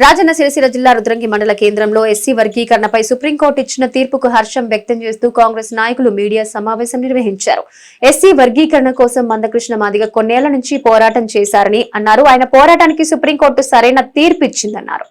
రాజన్న సిరిసిల్ల జిల్లా రుద్రంగి మండల కేంద్రంలో ఎస్సీ వర్గీకరణపై సుప్రీంకోర్టు ఇచ్చిన తీర్పుకు హర్షం వ్యక్తం చేస్తూ కాంగ్రెస్ నాయకులు మీడియా సమావేశం నిర్వహించారు. ఎస్సీ వర్గీకరణ కోసం మందకృష్ణ మాదిగ కొన్నేళ్ళ నుంచి పోరాటం చేశారని అన్నారు. ఆయన పోరాటానికి సుప్రీంకోర్టు సరైన తీర్పు ఇచ్చిందన్నారు.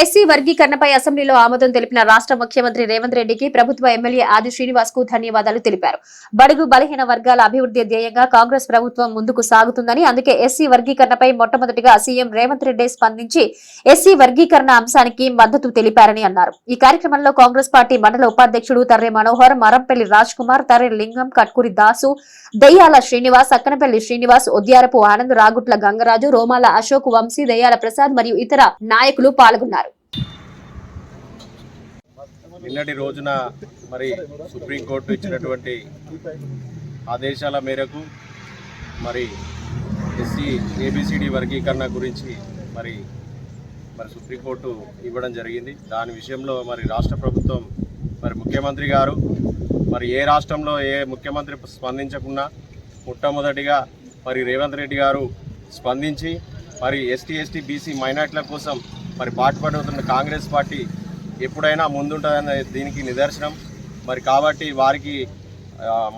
ఎస్సీ వర్గీకరణపై అసెంబ్లీలో ఆమోదం తెలిపిన రాష్ట్ర ముఖ్యమంత్రి రేవంత్ రెడ్డికి ప్రభుత్వ ఎమ్మెల్యే ఆది శ్రీనివాస్కు ధన్యవాదాలు తెలిపారు. బడుగు బలహీన వర్గాల అభివృద్ధి ధ్యేయంగా కాంగ్రెస్ ప్రభుత్వం ముందుకు సాగుతుందని అందుకే ఎస్సీ వర్గీకరణపై మొట్టమొదటిగా సీఎం రేవంత్ రెడ్డి స్పందించి ఎస్సీ వర్గీకరణ అంశానికి మద్దతు తెలిపారని అన్నారు. ఈ కార్యక్రమంలో కాంగ్రెస్ పార్టీ మండల ఉపాధ్యక్షుడు తర్రె మనోహర్ మరంపల్లి రాజ్ కుమార్ తర్రె లింగం కట్కూరి దాసు దయ్యాల శ్రీనివాస్ అక్కనపల్లి శ్రీనివాస్ ఉద్యారపు ఆనంద్ రాగుట్ల గంగరాజు రోమాల అశోక్ వంశీ దయ్యాల ప్రసాద్ మరియు ఇతర నాయకులు పాల్గొన్నారు. నిన్నటి రోజున మరి సుప్రీంకోర్టు ఇచ్చినటువంటి ఆదేశాల మేరకు మరి ఎస్సీ ఏబిసిడి వర్గీకరణ గురించి మరి మరి సుప్రీంకోర్టు ఇవ్వడం జరిగింది. దాని విషయంలో మరి రాష్ట్ర ప్రభుత్వం మరి ముఖ్యమంత్రి గారు మరి ఏ రాష్ట్రంలో ఏ ముఖ్యమంత్రి స్పందించకుండా మొట్టమొదటిగా మరి రేవంత్ రెడ్డి గారు స్పందించి మరి ఎస్టీ ఎస్టీ బీసీ మైనార్టీల కోసం మరి పాటుపడుతున్న కాంగ్రెస్ పార్టీ ఎప్పుడైనా ముందుంటుందనే దీనికి నిదర్శనం. మరి కాబట్టి వారికి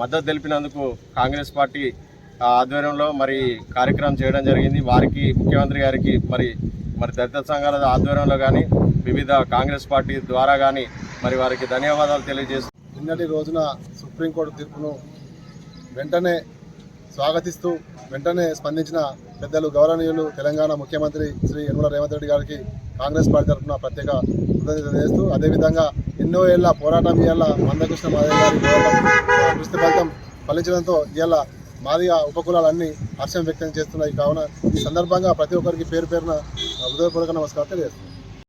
మద్దతు తెలిపినందుకు కాంగ్రెస్ పార్టీ ఆధ్వర్యంలో మరి కార్యక్రమం చేయడం జరిగింది. వారికి ముఖ్యమంత్రి గారికి మరి మరి దళిత సంఘాల ఆధ్వర్యంలో కానీ వివిధ కాంగ్రెస్ పార్టీ ద్వారా కానీ మరి వారికి ధన్యవాదాలు తెలియజేస్తూ నిన్నటి రోజున సుప్రీంకోర్టు తీర్పును వెంటనే స్వాగతిస్తూ వెంటనే స్పందించిన పెద్దలు గౌరవనీయులు తెలంగాణ ముఖ్యమంత్రి శ్రీ యనమల రేవంత్ రెడ్డి గారికి కాంగ్రెస్ పార్టీ తరఫున ప్రత్యేక కృతజ్ఞత చేస్తూ అదేవిధంగా ఎన్నో ఏళ్ళ పోరాటం ఇవాళ మందకృష్ణ మాదయ్య గారి దృష్టి ఫలితం ఫలించడంతో ఇవాళ మాదిగా ఉపకులాలన్నీ హర్షం వ్యక్తం చేస్తున్నాయి. కావున ఈ సందర్భంగా ప్రతి ఒక్కరికి పేరు పేరున హృదయపూర్వక నమస్కారం తెలియజేస్తున్నాను.